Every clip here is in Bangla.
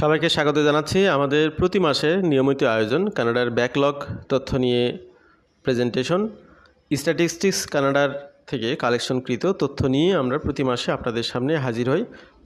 সবাইকে স্বাগত জানাচ্ছি। আমাদের প্রতি মাসে নিয়মিত আয়োজন কানাডার ব্যাকলগ তথ্য নিয়ে প্রেজেন্টেশন স্ট্যাটিস্টিক্স কানাডার থেকে কালেকশনকৃত তথ্য নিয়ে আমরা প্রতি মাসে আপনাদের সামনে হাজির হই।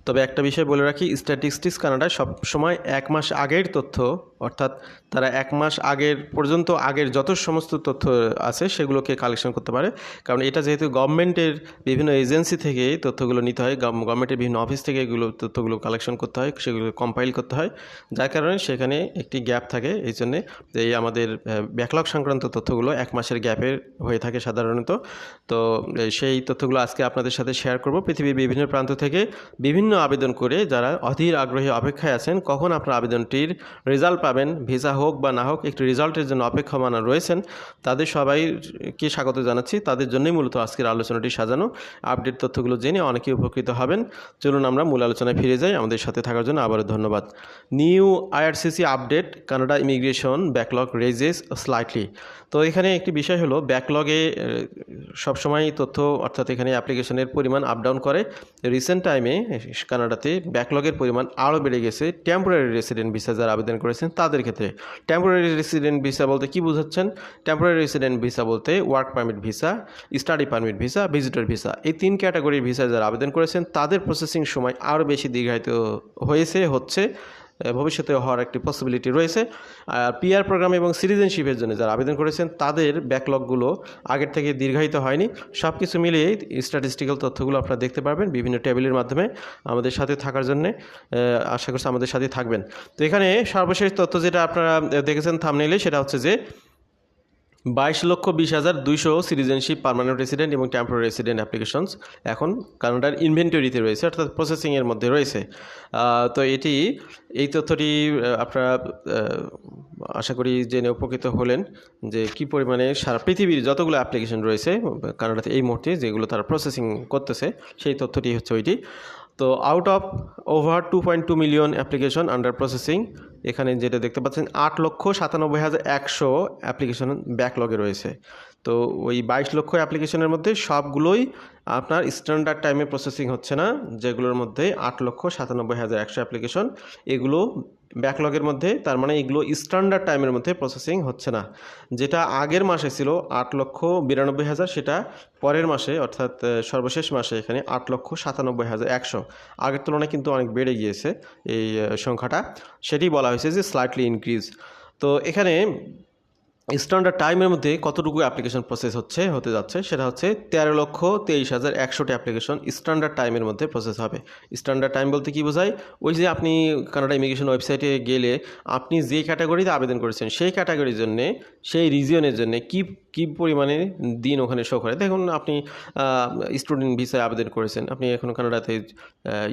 তবে একটা বিষয় বলে রাখি স্ট্যাটিস্টিক্স কানাডা সব সময় এক মাস আগের তথ্য অর্থাৎ তারা এক মাস আগের পর্যন্ত আগের যত সমস্ত তথ্য আছে, সেগুলোকে কালেকশন করতে পারে। কারণ এটা যেহেতু গভর্নমেন্টের বিভিন্ন এজেন্সি থেকে তথ্যগুলো নিতে হয় গভ- গভর্নমেন্টের বিভিন্ন অফিস থেকে এগুলো তথ্যগুলো কালেকশন করতে হয়, সেগুলো কম্পাইল করতে হয়। যার কারণে সেখানে একটি গ্যাপ থাকে, এই জন্যে যে এই আমাদের ব্যাকলগ সংক্রান্ত তথ্যগুলো এক মাসের গ্যাপের হয়ে থাকে সাধারণত। তো সেই তথ্যগুলো আজকে আপনাদের সাথে শেয়ার করব। পৃথিবীর বিভিন্ন প্রান্ত থেকে বিভিন্ন আবেদন করে যারা অধীর আগ্রহী অপেক্ষায় আছেন, কখন আপনার আবেদনটির রেজাল্ট পাবেন, ভিসা হোক বা না হোক, একটি রেজাল্টের জন্য অপেক্ষমানা রয়েছেন। তাদের সবাইকে স্বাগত জানাচ্ছি। তাদের জন্যই মূলত আজকের আলোচনাটি সাজানো। আপডেট তথ্যগুলো জেনে অনেকেই উপকৃত হবেন। চলুন আমরা মূল আলোচনায় ফিরে যাই। আমাদের সাথে থাকার জন্য আবারও ধন্যবাদ। New IRCC update, Canada immigration backlog rises slightly. তো এখানে একটি বিষয় হলো, ব্যাকলগে সবসময় তথ্য, অর্থাৎ এখানে অ্যাপ্লিকেশনের পরিমাণ আপ ডাউন করে। রিসেন্ট টাইমে, কানাডাতে ব্যাকলগের পরিমাণ আরও বেড়ে গেছে। টেম্পোরারি রেসিডেন্ট ভিসা যারা আবেদন করেছেন তাদের ক্ষেত্রে। টেম্পোরারি রেসিডেন্ট ভিসা বলতে কি বুঝাচ্ছেন? টেম্পোরারি রেসিডেন্ট ভিসা বলতে work permit visa study permit visa visitor visa এই তিন ক্যাটাগরির ভিসা যারা আবেদন করেছেন, তাদের প্রসেসিং সময় আরও বেশি দীর্ঘায়িত হয়েছে, হচ্ছে ভবিষ্যতে হওয়ার একটি পসিবিলিটি রয়েছে। আর পিআর প্রোগ্রাম এবং সিটিজেনশিপের জন্য যারা আবেদন করেছেন, তাদের ব্যাকলগগুলো আগের থেকে দীর্ঘায়িত হয়নি। সব কিছু মিলিয়ে স্ট্যাটিস্টিক্যাল তথ্যগুলো আপনারা দেখতে পারবেন বিভিন্ন টেবিলের মাধ্যমে আমাদের সাথে থাকার জন্য। আশা করছি আমাদের সাথে থাকবেন। তো এখানে সর্বশেষ তথ্য যেটা আপনারা দেখেছেন থামনেলে সেটা হচ্ছে যে বাইশ লক্ষ বিশ হাজার দুইশো সিটিজেনশিপ, পার্মানেন্ট রেসিডেন্ট এবং টেম্পোরারি রেসিডেন্ট অ্যাপ্লিকেশনস এখন কানাডার ইনভেন্টরিতে রয়েছে, অর্থাৎ প্রসেসিংয়ের মধ্যে রয়েছে। তো এটি, এই তথ্যটি আপনারা আশা করি জেনে উপকৃত হলেন যে কি পরিমাণে সারা পৃথিবীর যতগুলো অ্যাপ্লিকেশন রয়েছে, কানাডাতে এই মুহূর্তে যেগুলো তারা প্রসেসিং করতেছে, সেই তথ্যটি হচ্ছে ওইটি। তো out of over two point two million application under processing এখানে যেটা দেখতে পাচ্ছেন, আট লক্ষ সাতানব্বই হাজার একশো অ্যাপ্লিকেশন ব্যাকলগে রয়েছে। তো ওই বাইশ লক্ষ অ্যাপ্লিকেশনের মধ্যে সবগুলোই আপনার স্ট্যান্ডার্ড টাইমে প্রসেসিং হচ্ছে না, যেগুলোর মধ্যে আট লক্ষ সাতানব্বই হাজার একশো অ্যাপ্লিকেশন, এগুলো ব্যাকলগের মধ্যে, তার মানে এগুলো স্ট্যান্ডার্ড টাইমের মধ্যে প্রসেসিং হচ্ছে না। যেটা আগের মাসে ছিল আট লক্ষ বিরানব্বই হাজার, সেটা পরের মাসে, অর্থাৎ সর্বশেষ মাসে এখানে আট লক্ষ সাতানব্বই হাজার একশো। আগের তুলনায় কিন্তু অনেক বেড়ে গিয়েছে এই সংখ্যাটা। সেটি বলা হয়েছে যে স্লাইটলি ইনক্রিজ তো এখানে স্ট্যান্ডার্ড টাইমের মধ্যে কতটুকু অ্যাপ্লিকেশন প্রসেস হচ্ছে, হতে যাচ্ছে, সেটা হচ্ছে তেরো লক্ষ তেইশ হাজার একশোটি অ্যাপ্লিকেশন স্ট্যান্ডার্ড টাইমের মধ্যে প্রসেস হবে। স্ট্যান্ডার্ড টাইম বলতে কী বোঝায়? ওই যে আপনি কানাডা ইমিগ্রেশন ওয়েবসাইটে গেলে আপনি যে ক্যাটাগরিতে আবেদন করেছেন, সেই ক্যাটাগরির জন্যে, সেই রিজিয়নের জন্য কি, কী পরিমাণে দিন ওখানে শো করে? দেখুন, আপনি স্টুডেন্ট ভিসায় আবেদন করেছেন, আপনি এখন কানাডাতে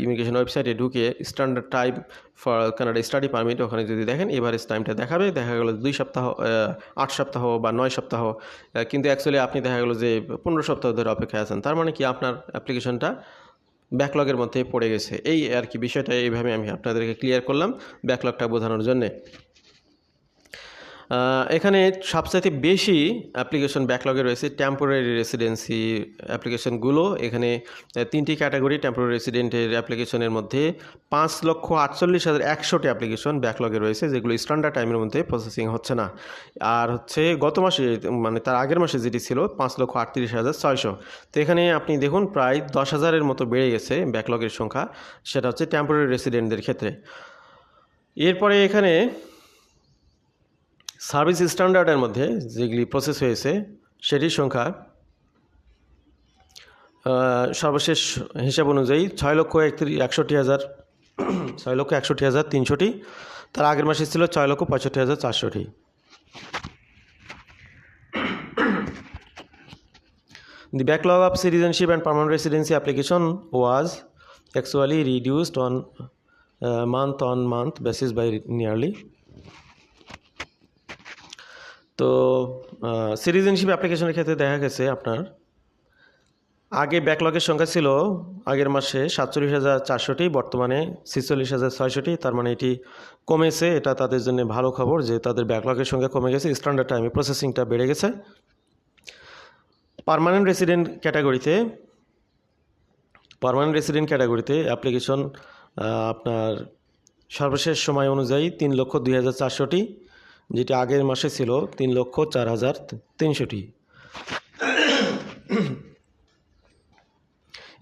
ইমিগ্রেশন ওয়েবসাইটে ঢুকে standard time for Canada study permit ওখানে যদি দেখেন এভারেজ টাইমটা দেখাবে, দেখা গেলো দুই সপ্তাহ আট সপ্তাহ বা নয় সপ্তাহ কিন্তু অ্যাকচুয়ালি আপনি দেখা গেলো যে পনেরো সপ্তাহ ধরে অপেক্ষায় আছেন, তার মানে কি আপনার অ্যাপ্লিকেশনটা ব্যাকলগের মধ্যে পড়ে গেছে। এই আর কি বিষয়টা এইভাবে আমি আপনাদেরকে ক্লিয়ার করলাম ব্যাকলগটা বোঝানোর জন্যে। এখানে সবচাইতে বেশি অ্যাপ্লিকেশন ব্যাকলগে রয়েছে টেম্পোরারি রেসিডেন্সি অ্যাপ্লিকেশনগুলো এখানে তিনটি ক্যাটাগরি টেম্পোরারি রেসিডেন্টের অ্যাপ্লিকেশনের মধ্যে পাঁচ লক্ষ আটচল্লিশ হাজার একশোটি অ্যাপ্লিকেশন ব্যাকলগে রয়েছে, যেগুলো স্ট্যান্ডার্ড টাইমের মধ্যে প্রসেসিং হচ্ছে না। আর হচ্ছে, গত মাসে মানে তার আগের মাসে যেটি ছিল, পাঁচ লক্ষ আটত্রিশ হাজার ছয়শো। তো এখানে আপনি দেখুন, প্রায় দশ হাজারের মতো বেড়ে গেছে ব্যাকলগের সংখ্যা, সেটা হচ্ছে টেম্পোরারি রেসিডেন্টদের ক্ষেত্রে। এরপরে এখানে সার্ভিস স্ট্যান্ডার্ডের মধ্যে যেগুলি প্রসেস হয়েছে সেটির সংখ্যা সর্বশেষ হিসাব অনুযায়ী ছয় লক্ষ একত্রিশ একষট্টি হাজার ছয় লক্ষ একষট্টি হাজার তিনশোটি। তার আগের মাসে ছিল ছয় লক্ষ পঁয়ষট্টি হাজার চারশোটি। Backlog of citizenship and permanent residency application was actually reduced on uh, month on month basis by nearly তো সিটিজেনশিপ অ্যাপ্লিকেশনের ক্ষেত্রে দেখা গেছে আপনার। আগে ব্যাকলগের সংখ্যা ছিল আগের মাসে সাতচল্লিশ হাজার চারশোটি, বর্তমানে ছেচল্লিশ হাজার ছয়শোটি। তার মানে এটি কমেছে, এটা তাদের জন্য ভালো খবর যে তাদের ব্যাকলগের সংখ্যা কমে গেছে। স্ট্যান্ডার্ড টাইমে প্রসেসিংটা বেড়ে গেছে। পারমানেন্ট রেসিডেন্ট ক্যাটাগরিতে পারমানেন্ট রেসিডেন্ট ক্যাটাগরিতে অ্যাপ্লিকেশন আপনার সর্বশেষ সময় অনুযায়ী তিন লক্ষ দুই হাজার চারশোটি। যেটি আগের মাসে ছিল তিন লক্ষ চার হাজার তিনশোটি।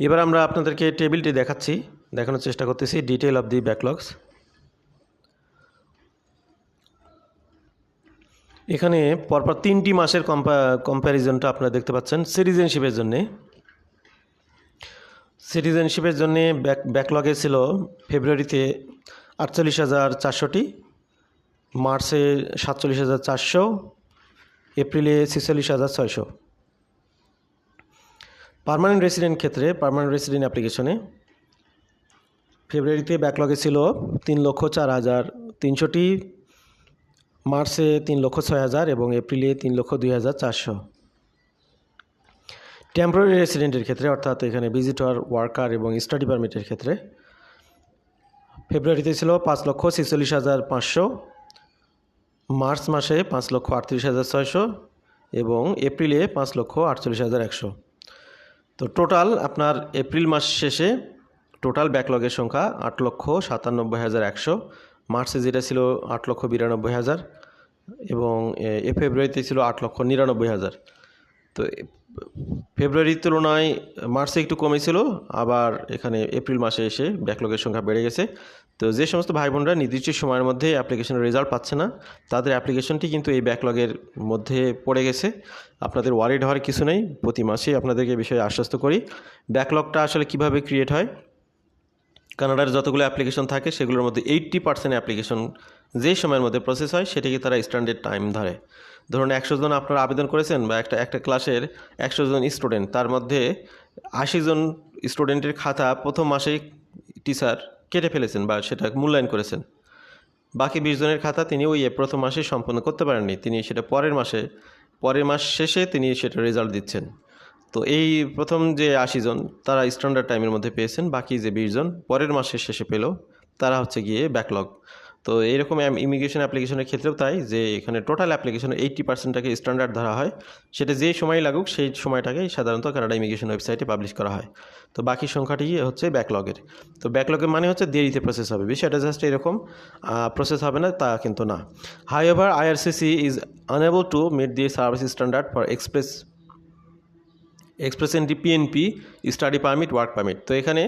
এবার আমরা আপনাদেরকে টেবিলটি দেখাচ্ছি, দেখানোর চেষ্টা করতেছি ডিটেল অফ দি ব্যাকলগস এখানে পরপর তিনটি মাসের কম্পা কম্প্যারিজনটা আপনারা দেখতে পাচ্ছেন সিটিজেনশিপের জন্যে। সিটিজেনশিপের জন্যে ব্যাক ব্যাকলগে ছিল ফেব্রুয়ারিতে আটচল্লিশ হাজার চারশোটি। মার্চে সাতচল্লিশ হাজার চারশো, এপ্রিলে ছেচল্লিশ হাজার ছয়শো। পার্মানেন্ট রেসিডেন্ট ক্ষেত্রে পার্মানেন্ট রেসিডেন্ট অ্যাপ্লিকেশনে ফেব্রুয়ারিতে ব্যাকলগে ছিল তিন লক্ষ চার হাজার তিনশোটি, মার্চে তিন লক্ষ ছয় হাজার এবং এপ্রিলে তিন লক্ষ দুই হাজার চারশো। টেম্পোরারি রেসিডেন্টের ক্ষেত্রে, অর্থাৎ এখানে ভিজিটর ওয়ার্কার এবং স্টাডি পারমিটের ক্ষেত্রে ফেব্রুয়ারিতে ছিল পাঁচ লক্ষ ছেচল্লিশ হাজার পাঁচশো। মার্চ মাসে পাঁচ লক্ষ আটত্রিশ হাজার ছয়শো এবং এপ্রিলে পাঁচ লক্ষ আটচল্লিশ হাজার একশো। তো টোটাল আপনার এপ্রিল মাস শেষে টোটাল ব্যাকলগের সংখ্যা আট লক্ষ সাতানব্বই হাজার একশো। মার্চে যেটা ছিল আট লক্ষ বিরানব্বই হাজার এবং এ- ফেব্রুয়ারিতে ছিল আট লক্ষ নিরানব্বই হাজার। তো ফেব্রুয়ারির তুলনায় মার্চে একটু কমেছিল আবার এখানে এপ্রিল মাসে এসে ব্যাকলগের সংখ্যা বেড়ে গেছে। তো যে সমস্ত ভাই বোনরা নির্দিষ্ট সময়ের মধ্যে অ্যাপ্লিকেশনের রেজাল্ট পাচ্ছে না, তাদের অ্যাপ্লিকেশনটি কিন্তু এই ব্যাকলগের মধ্যে পড়ে গেছে। আপনাদের ওয়ারিড হওয়ার কিছু নেই, প্রতি মাসেই আপনাদেরকে বিষয়ে আশ্বস্ত করি। ব্যাকলগটা আসলে কীভাবে ক্রিয়েট হয়? কানাডার যতগুলো অ্যাপ্লিকেশন থাকে, সেগুলোর মধ্যে এইট্টি পার্সেন্ট অ্যাপ্লিকেশন যে সময়ের মধ্যে প্রসেস হয়, সেটিকে তারা স্ট্যান্ডার্ড টাইম ধরে। ধরুন একশো জন আপনারা আবেদন করেছেন বা একটা একটা ক্লাসের একশো জন স্টুডেন্ট তার মধ্যে আশি জন স্টুডেন্টের খাতা প্রথম মাসেই টিচার কেটে ফেলেছেন বা সেটা মূল্যায়ন করেছেন। বাকি বিশ জনের খাতা তিনি ওই প্রথম মাসে সম্পন্ন করতে পারেননি, তিনি সেটা পরের মাসে, পরের মাস শেষে তিনি সেটা রেজাল্ট দিচ্ছেন। তো এই প্রথম যে আশি জন, তারা স্ট্যান্ডার্ড টাইমের মধ্যে পেয়েছেন, বাকি যে বিশ জন পরের মাসের শেষে পেল, তারা হচ্ছে গিয়ে ব্যাকলগ তো এইরকম ইমিগ্রেশন অ্যাপ্লিকেশনের ক্ষেত্রেও তাই যে এখানে টোটাল অ্যাপ্লিকেশনের এইট্টি পার্সেন্টটাকে স্ট্যান্ডার্ড ধরা হয়। সেটা যে সময় লাগুক, সেই সময়টাকেই সাধারণত কানাডা ইমিগ্রেশন ওয়েবসাইটে পাবলিশ করা হয়। তো বাকি সংখ্যাটি হচ্ছে ব্যাকলগের তো ব্যাকলগের মানে হচ্ছে দেরিতে প্রসেস হবে। বিষয়টা জাস্ট এরকম প্রসেস হবে না, তা কিন্তু না। However IRCC is unable to meet the service standard for express express entry PNP study permit work permit তো এখানে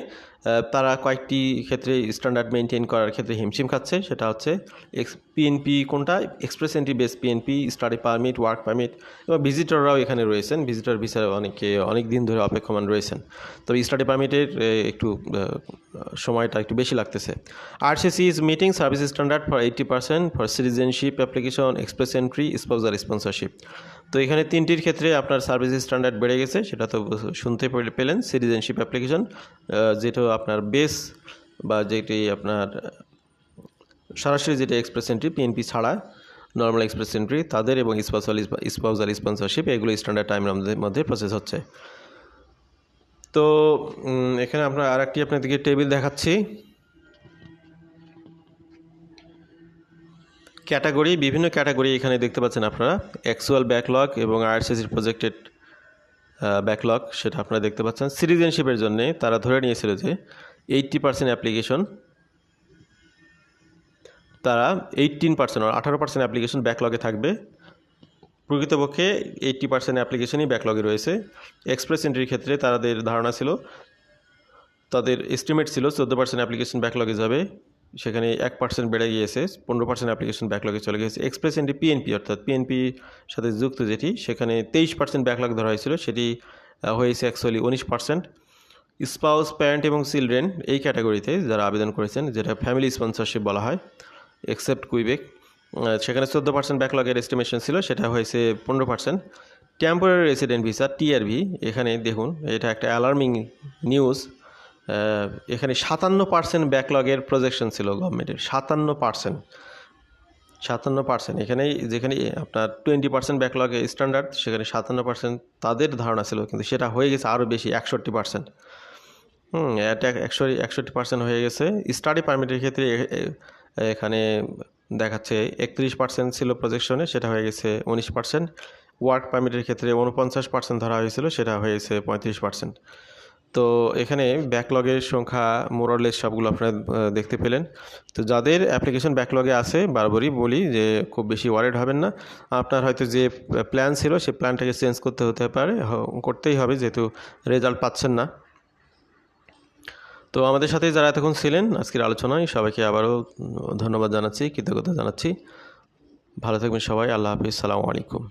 তারা কয়েকটি ক্ষেত্রে স্ট্যান্ডার্ড মেনটেন করার ক্ষেত্রে হিমশিম খাচ্ছে। সেটা হচ্ছে এক্স পিএনপি কোনটা? Express entry base PNP study permit work permit এবং ভিজিটররাও এখানে রয়েছেন। ভিজিটর ভিসা অনেকে অনেক দিন ধরে অপেক্ষমান রয়েছেন। তবে স্টাডি পারমিটের একটু সময়টা একটু বেশি লাগতেছে। RCC is meeting service standard for eighty percent for citizenship application express entry spousal sponsorship তো এখানে তিনটির ক্ষেত্রে আপনার সার্ভিস স্ট্যান্ডার্ড বেড়ে গেছে, সেটা তো শুনতে পেলে- পেলেন সিটিজেনশিপ অ্যাপ্লিকেশন যেটা আপনার বেস বা যেটি আপনার, সরাসরি যেটা এক্সপ্রেস এন্ট্রি পিএনপি ছাড়া নর্মাল এক্সপ্রেস এন্ট্রি তাদের এবং স্পেশাল স্পাউজাল স্পন্সরশিপ এগুলো স্ট্যান্ডার্ড টাইমের মধ্যে মধ্যে প্রসেস হচ্ছে। তো এখানে আমরা আর একটি আপনাদেরকে টেবিল দেখাচ্ছি। ক্যাটাগরি, বিভিন্ন ক্যাটাগরি এখানে দেখতে পাচ্ছেন আপনারা। অ্যাকচুয়াল ব্যাকলগ এবং আরসিসির প্রজেক্টেড ব্যাকলগ সেটা আপনারা দেখতে পাচ্ছেন। সিটিজেনশিপের জন্য তারা ধরে নিয়েছিল যে এইট্টি পার্সেন্ট অ্যাপ্লিকেশন তারা এইটিন পার্সেন্ট আঠারো পার্সেন্ট অ্যাপ্লিকেশন ব্যাকলগে থাকবে। প্রকৃতপক্ষে এইট্টি পার্সেন্ট অ্যাপ্লিকেশনই ব্যাকলগে রয়েছে। এক্সপ্রেস এন্ট্রির ক্ষেত্রে তাদের ধারণা ছিল, তাদের এস্টিমেট ছিল চোদ্দ পার্সেন্ট অ্যাপ্লিকেশন ব্যাকলগে যাবে। সেখানে এক পার্সেন্ট বেড়ে গিয়েছে, পনেরো পার্সেন্ট অ্যাপ্লিকেশন ব্যাকলগে চলে গিয়েছে। এক্সপ্রেস এন্ট্রি পিএনপি অর্থাৎ পিএনপি সাথে যুক্ত যেটি, সেখানে তেইশ পার্সেন্ট ব্যাকলগ ধরা হয়েছিল, সেটি হয়েছে অ্যাকচুয়ালি উনিশ পার্সেন্ট স্পাউস প্যারেন্ট এবং চিলড্রেন এই ক্যাটাগরিতে যারা আবেদন করেছেন, যেটা ফ্যামিলি স্পন্সরশিপ বলা হয় এক্সেপ্ট কুইবেক সেখানে চোদ্দ পার্সেন্ট ব্যাকলগের এস্টিমেশন ছিল, সেটা হয়েছে পনেরো percent temporary resident visa TRV এখানে দেখুন, এটা একটা অ্যালার্মিং নিউজ এখানে সাতান্ন পার্সেন্ট ব্যাকলগের প্রজেকশন ছিল গভর্নমেন্টের সাতান্ন পার্সেন্ট সাতান্ন পার্সেন্ট এখানে যেখানে আপনার টোয়েন্টি পার্সেন্ট ব্যাকলগ স্ট্যান্ডার্ড সেখানে সাতান্ন পার্সেন্ট তাদের ধারণা ছিল, কিন্তু সেটা হয়ে গেছে আরও বেশি, একষট্টি পার্সেন্ট হুম, এটা একশো একষট্টি পার্সেন্ট হয়ে গেছে। স্টাডি পারমিটের ক্ষেত্রে এখানে দেখাচ্ছে একত্রিশ পার্সেন্ট ছিল প্রজেকশনে সেটা হয়ে গেছে উনিশ পার্সেন্ট ওয়ার্ক পারমিটের ক্ষেত্রে উনপঞ্চাশ পার্সেন্ট ধরা হয়েছিল, সেটা হয়েছে পঁয়ত্রিশ পার্সেন্ট তো এখানে ব্যাকলগের সংখ্যা মোরালেস সবগুলো আপনারা দেখতে পেলেন। তো যাদের অ্যাপ্লিকেশন ব্যাকলগে আছে, বারবারই বলি যে খুব বেশি ওয়ারেড হবেন না। আপনার হয়তো যে প্ল্যান ছিল সেই প্ল্যানটাকে চেঞ্জ করতে হতে পারে করতেই হবে, যেহেতু রেজাল্ট পাচ্ছেন না। তো আমাদের সাথে যারা এতক্ষণ ছিলেন, আজকের আলোচনায় সবাইকে আবারও ধন্যবাদ জানাচ্ছি, কৃতজ্ঞতা জানাচ্ছি। ভালো থাকবেন সবাই, আল্লাহ হাফিজ, সালামু আলাইকুম।